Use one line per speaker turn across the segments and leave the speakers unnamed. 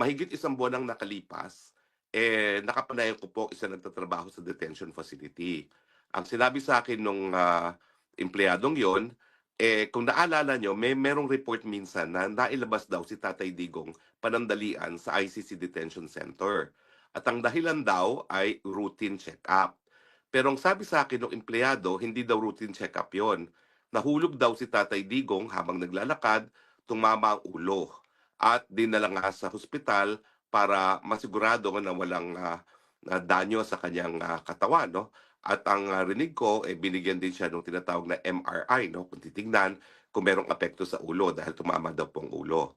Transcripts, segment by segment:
mahigit isang buwan ang nakalipas, eh, nakapanayan ko po isang nagtatrabaho sa detention facility. Ang sinabi sa akin nung ah, empleyadong yon, eh, kung naalala nyo, may merong report minsan na nailabas daw si Tatay Digong panandalian sa ICC Detention Center. At ang dahilan daw ay routine check-up. Pero ang sabi sa akin ng empleyado, hindi daw routine check-up yon. Nahulog daw si Tatay Digong habang naglalakad, tumama ang ulo. At dinala nga sa hospital para masigurado na walang ah, na danyo sa kanyang ah, katawan. No? At ang ah, rinig ko, eh, binigyan din siya ng tinatawag na MRI, no? kung titignan kung merong apekto sa ulo dahil tumama daw pong ulo.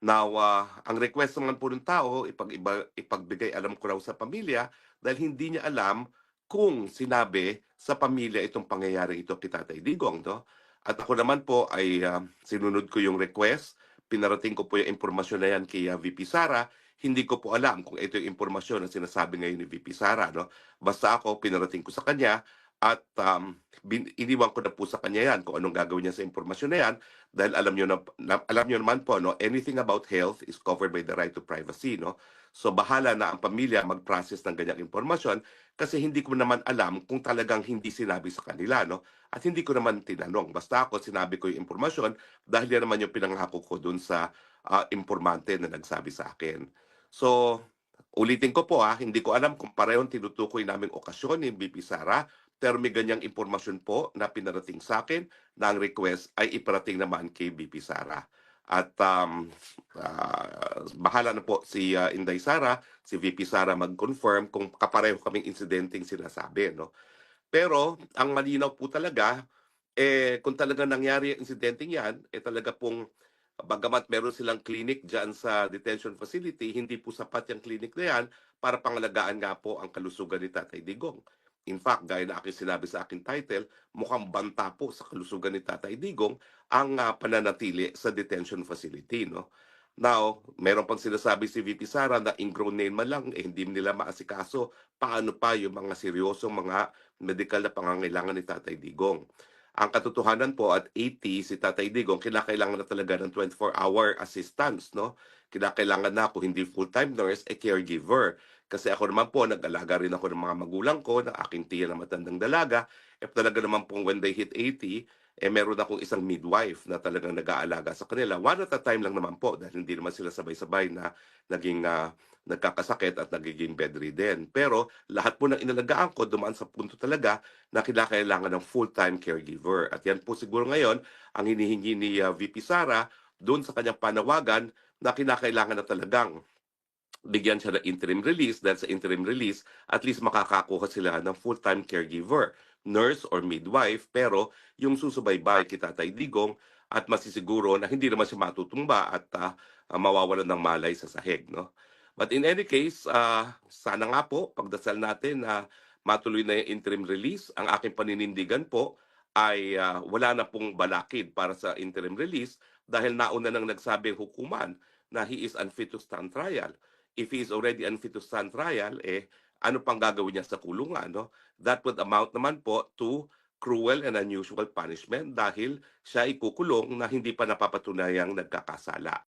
Now, ah, ang request naman po ng tao, ipag, ipagbigay alam ko raw sa pamilya dahil hindi niya alam kung sinabi sa pamilya itong pangyayari ito kay Tatay Digong. No? At ako naman po ay ah, sinunod ko yung request, pinarating ko po yung impormasyon na yan kay ah, VP Sara, hindi ko po alam kung ito yung impormasyon na sinasabi ngayon ni VP Sara. No? Basta ako, pinarating ko sa kanya at um, bin, iniwan ko na po sa kanya yan kung anong gagawin niya sa impormasyon na yan dahil alam niyo na, na alam niyo naman po no anything about health is covered by the right to privacy no? So bahala na ang pamilya mag-process ng ganyang impormasyon kasi hindi ko naman alam kung talagang hindi sinabi sa kanila no? At hindi ko naman tinanong. Basta ako sinabi ko yung impormasyon dahil yan naman yung pinangako ko dun sa ah, informante na nagsabi sa akin. So ulitin ko po ah hindi ko alam kung parehong tinutukoy naming okasyon ni BP Sara pero may ganyang impormasyon po na pinarating sa akin na ang request ay iparating naman kay BP Sara. At um, ah, bahala na po si ah, Inday Sara, si VP Sara mag-confirm kung kapareho kaming insidenteng sinasabi. No? Pero ang malinaw po talaga, eh, kung talaga nangyari ang insidenteng yan, eh talaga pong bagamat meron silang clinic dyan sa detention facility, hindi po sapat yung clinic na yan para pangalagaan nga po ang kalusugan ni Tatay Digong. In fact, gaya na aking sinabi sa aking title, mukhang banta po sa kalusugan ni Tatay Digong ang ah, pananatili sa detention facility. No? Now, meron pang sinasabi si VP Sara na ingrown name man lang, eh, hindi nila maasikaso paano pa yung mga seryosong mga medical na pangangailangan ni Tatay Digong. Ang katotohanan po at 80 si Tatay Digong, kinakailangan na talaga ng 24-hour assistance. No? Kinakailangan na ako hindi full-time nurse, a caregiver. Kasi ako naman po, nag-alaga rin ako ng mga magulang ko, ng aking tiya na matandang dalaga. Eh talaga naman po when they hit 80, eh meron akong isang midwife na talagang nag-aalaga sa kanila. One at a time lang naman po dahil hindi naman sila sabay-sabay na naging ah, nagkakasakit at nagiging bedridden. Pero lahat po ng inalagaan ko dumaan sa punto talaga na kinakailangan ng full-time caregiver. At yan po siguro ngayon ang hinihingi ni ah, VP Sara doon sa kanyang panawagan na kinakailangan na talagang bigyan siya ng interim release dahil sa interim release at least makakakuha sila ng full-time caregiver, nurse or midwife. Pero yung susubaybay kay Tatay Digong at masisiguro na hindi naman siya matutumba at ah, ah, mawawalan ng malay sa sahig no? But in any case ah, sana nga po pagdasal natin na matuloy na yung interim release ang aking paninindigan po ay ah, wala na pong balakid para sa interim release dahil nauna nang nagsabi hukuman na he is unfit to stand trial if he is already unfit to stand trial, eh, ano pang gagawin niya sa kulungan, no? That would amount naman po to cruel and unusual punishment dahil siya ikukulong na hindi pa napapatunayang nagkakasala.